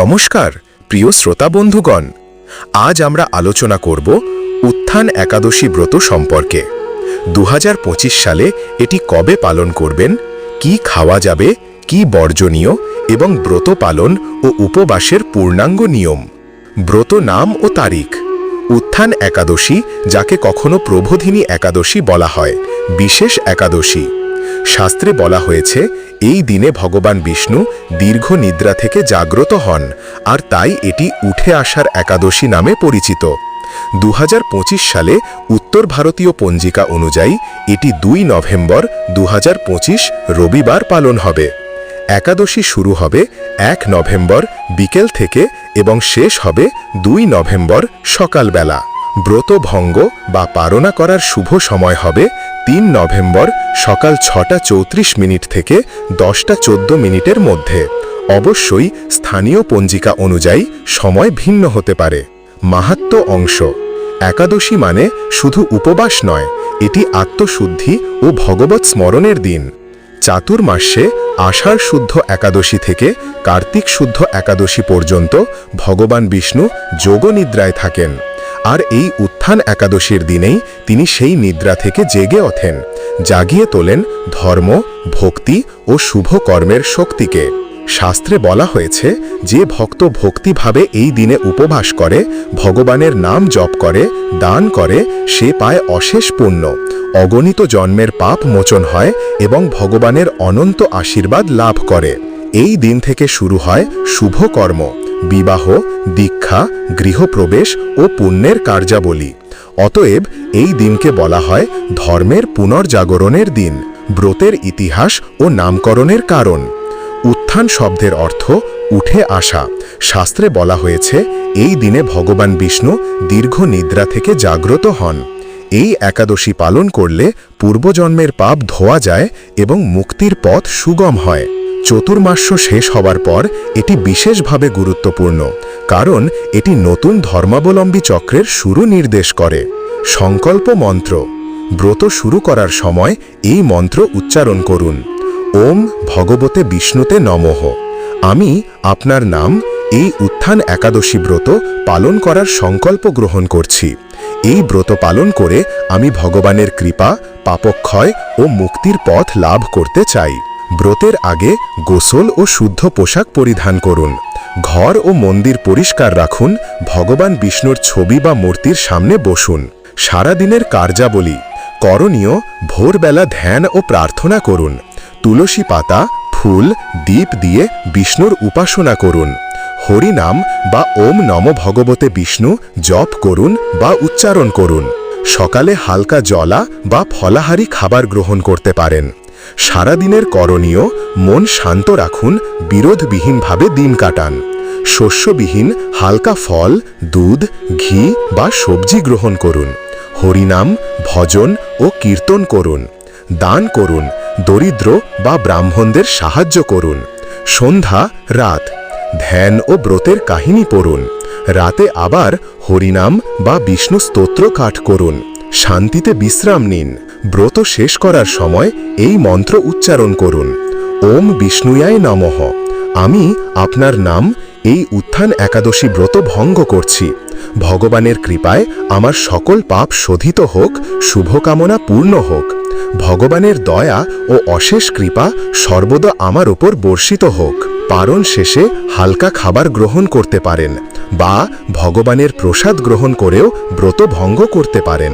নমস্কার, প্রিয় শ্রোতা বন্ধুগণ। আজ আমরা আলোচনা করব উত্থান একাদশী ব্রত সম্পর্কে। দু হাজার পঁচিশ সালে এটি কবে পালন করবেন, কি খাওয়া যাবে, কি বর্জনীয় এবং ব্রত পালন ও উপবাসের পূর্ণাঙ্গ নিয়ম। ব্রত নাম ও তারিখ। উত্থান একাদশী, যাকে কখনো প্রবোধিনী একাদশী বলা হয়, বিশেষ একাদশী। শাস্ত্রে বলা হয়েছে, এই দিনে ভগবান বিষ্ণু দীর্ঘ নিদ্রা থেকে জাগ্রত হন, আর তাই এটি উঠে আসার একাদশী নামে পরিচিত। দু হাজার পঁচিশ সালে উত্তর ভারতীয় পঞ্জিকা অনুযায়ী এটি দুই নভেম্বর দু হাজার পঁচিশ রবিবার পালন হবে। একাদশী শুরু হবে এক নভেম্বর বিকেল থেকে এবং শেষ হবে দুই নভেম্বর সকালবেলা। ব্রত ভঙ্গ বা পারণা করার শুভ সময় হবে তিন নভেম্বর সকাল ছটা চৌত্রিশ মিনিট থেকে দশটা চোদ্দ মিনিটের মধ্যে। অবশ্যই স্থানীয় পঞ্জিকা অনুযায়ী সময় ভিন্ন হতে পারে। মাহাত্ম অংশ। একাদশী মানে শুধু উপবাস নয়, এটি আত্মশুদ্ধি ও ভগবত স্মরণের দিন। চাতুর্মাসে আষাঢ় শুদ্ধ একাদশী থেকে কার্তিক শুদ্ধ একাদশী পর্যন্ত ভগবান বিষ্ণু যোগনিদ্রায় থাকেন। আর এই উত্থান একাদশীর দিনেই তিনি সেই নিদ্রা থেকে জেগে ওঠেন, জাগিয়ে তোলেন ধর্ম, ভক্তি ও শুভ কর্মের শক্তিকে। শাস্ত্রে বলা হয়েছে, যে ভক্ত ভক্তিভাবে এই দিনে উপবাস করে, ভগবানের নাম জপ করে, দান করে, সে পায় অশেষ পুণ্য। অগণিত জন্মের পাপ মোচন হয় এবং ভগবানের অনন্ত আশীর্বাদ লাভ করে। এই দিন থেকে শুরু হয় শুভ কর্ম বিবাহ, দীক্ষা, গৃহপ্রবেশ ও পুণ্যের কার্যাবলী। অতএব এই দিনকে বলা হয় ধর্মের পুনর্জাগরণের দিন, ব্রতের ইতিহাস ও নামকরণের কারণ। উত্থান শব্দের অর্থ উঠে আসা। শাস্ত্রে বলা হয়েছে, এই দিনে ভগবান বিষ্ণু দীর্ঘ নিদ্রা থেকে জাগ্রত হন। এই একাদশী পালন করলে পূর্বজন্মের পাপ ধোয়া যায় এবং মুক্তির পথ সুগম হয়। চতুর্মাস্য শেষ হবার পর এটি বিশেষভাবে গুরুত্বপূর্ণ, কারণ এটি নতুন ধর্মাবলম্বী চক্রের শুরু নির্দেশ করে। সংকল্প মন্ত্র, ব্রত শুরু করার সময় এই মন্ত্র উচ্চারণ করুন। ওম ভগবতে বিষ্ণুতে নমঃ। আমি আপনার নাম এই উত্থান একাদশী ব্রত পালন করার সংকল্প গ্রহণ করছি। এই ব্রত পালন করে আমি ভগবানের কৃপা, পাপক্ষয় ও মুক্তির পথ লাভ করতে চাই। ব্রতের আগে গোসল ও শুদ্ধ পোশাক পরিধান করুন। ঘর ও মন্দির পরিষ্কার রাখুন। ভগবান বিষ্ণুর ছবি বা মূর্তির সামনে বসুন। সারাদিনের কার্যাবলী। করণীয়, ভোরবেলা ধ্যান ও প্রার্থনা করুন। তুলসী পাতা, ফুল, দীপ দিয়ে বিষ্ণুর উপাসনা করুন। হরিনাম বা ওম নম ভগবতে বিষ্ণু জপ করুন বা উচ্চারণ করুন। সকালে হালকা জলা বা ফলাহারি খাবার গ্রহণ করতে পারেন। সারাদিনের করণীয় মন শান্ত রাখুন, বিরোধবিহীনভাবে দিন কাটান। শস্যবিহীন হালকা ফল, দুধ, ঘি বা সবজি গ্রহণ করুন। হরিনাম, ভজন ও কীর্তন করুন। দান করুন, দরিদ্র বা ব্রাহ্মণদের সাহায্য করুন। সন্ধ্যা, রাত, ধ্যান ও ব্রতের কাহিনী পড়ুন। রাতে আবার হরিনাম বা বিষ্ণু স্তোত্র কাঠ করুন। শান্তিতে বিশ্রাম নিন। ব্রত শেষ করার সময় এই মন্ত্র উচ্চারণ করুন। ওম বিষ্ণুয়ায় নমঃ। আমি আপনার নাম এই উত্থান একাদশী ব্রত ভঙ্গ করছি। ভগবানের কৃপায় আমার সকল পাপ শোধিত হোক, শুভকামনা পূর্ণ হোক। ভগবানের দয়া ও অশেষ কৃপা সর্বদা আমার ওপর বর্ষিত হোক। পারণ শেষে হালকা খাবার গ্রহণ করতে পারেন। বা ভগবানের প্রসাদ গ্রহণ করেও ব্রত ভঙ্গ করতে পারেন।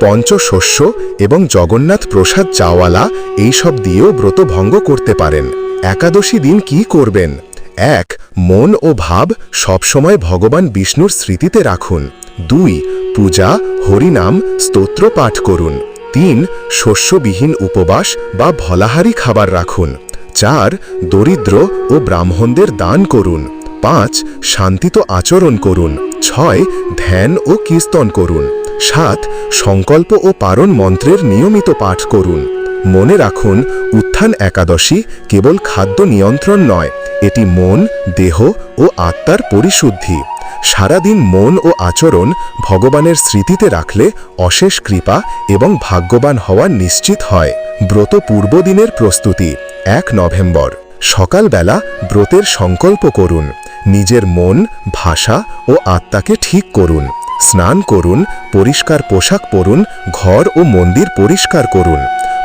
পঞ্চশস্য এবং জগন্নাথ প্রসাদ চাওয়ালা এইসব দিয়েও ব্রত ভঙ্গ করতে পারেন। একাদশী দিন কি করবেন? এক, মন ও ভাব সবসময় ভগবান বিষ্ণুর স্মৃতিতে রাখুন। দুই, পূজা, হরিনাম, স্তোত্র পাঠ করুন। তিন, শস্যবিহীন উপবাস বা ভলাহারি খাবার রাখুন। চার, দরিদ্র ও ব্রাহ্মণদের দান করুন। পাঁচ, শান্তিত আচরণ করুন। ছয়, ধ্যান ও কীর্তন করুন। সাত, সংকল্প ও পারণ মন্ত্রের নিয়মিত পাঠ করুন। মনে রাখুন, উত্থান একাদশী কেবল খাদ্য নিয়ন্ত্রণ নয়, এটি মন, দেহ ও আত্মার পরিশুদ্ধি। সারাদিন মন ও আচরণ ভগবানের স্মৃতিতে রাখলে অশেষ কৃপা এবং ভাগ্যবান হওয়া নিশ্চিত হয়। ব্রত পূর্বদিনের প্রস্তুতি, এক নভেম্বর। সকালবেলা ব্রতের সংকল্প করুন। নিজের মন, ভাষা ও আত্মাকে ঠিক করুন। স্নান করুন, পরিষ্কার পোশাক পরুন, ঘর ও মন্দির পরিষ্কার করুন।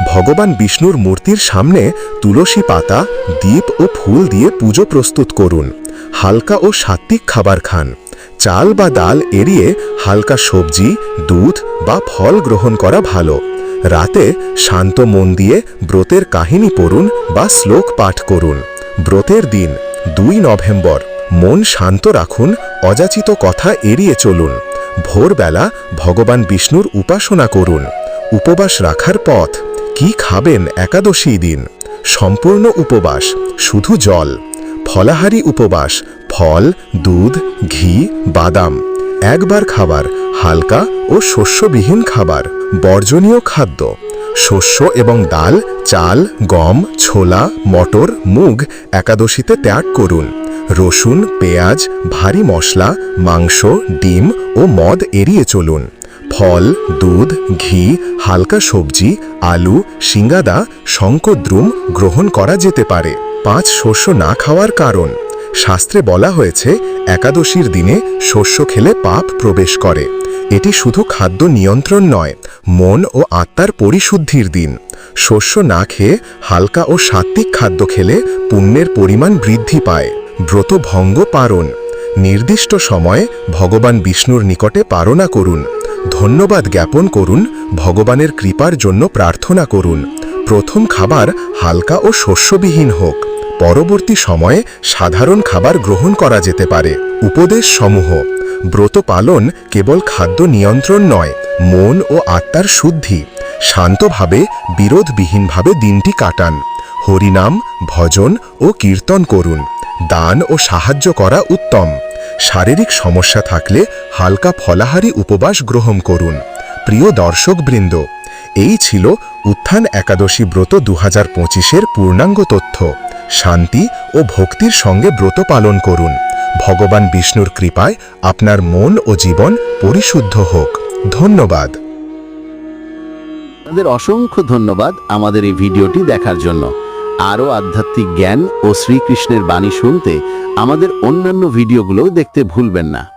ভগবান বিষ্ণুর মূর্তির সামনে তুলসী পাতা দ্বীপ ও ফুল দিয়ে পুজো প্রস্তুত করুন। হালকা ও সাত্ত্বিক খাবার খান। চাল বা ডাল এড়িয়ে হালকা সবজি, দুধ বা ফল গ্রহণ করা ভালো। রাতে শান্ত মন দিয়ে ব্রতের কাহিনী পড়ুন বা শ্লোক পাঠ করুন। ব্রতের দিন, দুই নভেম্বর। মন শান্ত রাখুন, অযাচিত কথা এড়িয়ে চলুন। ভোরবেলা ভগবান বিষ্ণুর উপাসনা করুন। উপবাস রাখার পথ, কি খাবেন একাদশী দিন। সম্পূর্ণ উপবাস, শুধু জল। ফলাহারি উপবাস, ফল, দুধ, ঘি, বাদাম। একবার খাবার, হালকা ও শস্যবিহীন খাবার, বর্জনীয় খাদ্য। শস্য এবং ডাল, চাল, গম, ছোলা, মটর, মুগ একাদশীতে ত্যাগ করুন। রসুন, পেঁয়াজ, ভারী মশলা, মাংস, ডিম ও মদ এড়িয়ে চলুন। ফল, দুধ, ঘি, হালকা সবজি, আলু শিঙ্গাদা শঙ্কদ্রুম গ্রহণ করা যেতে পারে। পাঁচ শস্য না খাওয়ার কারণ। শাস্ত্রে বলা হয়েছে, একাদশীর দিনে শস্য খেলে পাপ প্রবেশ করে। এটি শুধু খাদ্য নিয়ন্ত্রণ নয়, মন ও আত্মার পরিশুদ্ধির দিন। শস্য না খেয়ে হালকা ও সাত্ত্বিক খাদ্য খেলে পুণ্যের পরিমাণ বৃদ্ধি পায়। ব্রত ভঙ্গ পারণ নির্দিষ্ট সময়ে ভগবান বিষ্ণুর নিকটে পারণা করুন। ধন্যবাদ জ্ঞাপন করুন, ভগবানের কৃপার জন্য প্রার্থনা করুন। প্রথম খাবার হালকা ও শস্যবিহীন হোক। পরবর্তী সময়ে সাধারণ খাবার গ্রহণ করা যেতে পারে। উপদেশ সমূহ ব্রত পালন কেবল খাদ্য নিয়ন্ত্রণ নয়, মন ও আত্মার শুদ্ধি। শান্তভাবে, বিরোধবিহীনভাবে দিনটি কাটান। হরিনাম, ভজন ও কীর্তন করুন। দান ও সাহায্য করা উত্তম। শারীরিক সমস্যা থাকলে হালকা ফলাহারি উপবাস গ্রহণ করুন। প্রিয় দর্শকবৃন্দ, এই ছিল উত্থান একাদশী ব্রত দু হাজার পঁচিশের পূর্ণাঙ্গ তথ্য। শান্তি ও ভক্তির সঙ্গে ব্রত পালন করুন। ভগবান বিষ্ণুর কৃপায় আপনার মন ও জীবন পরিশুদ্ধ হোক। ধন্যবাদ। আপনাদের অসংখ্য ধন্যবাদ আমাদের এই ভিডিওটি দেখার জন্য। আরও আধ্যাত্মিক জ্ঞান ও শ্রীকৃষ্ণের বাণী শুনতে আমাদের অন্যান্য ভিডিওগুলোও দেখতে ভুলবেন না।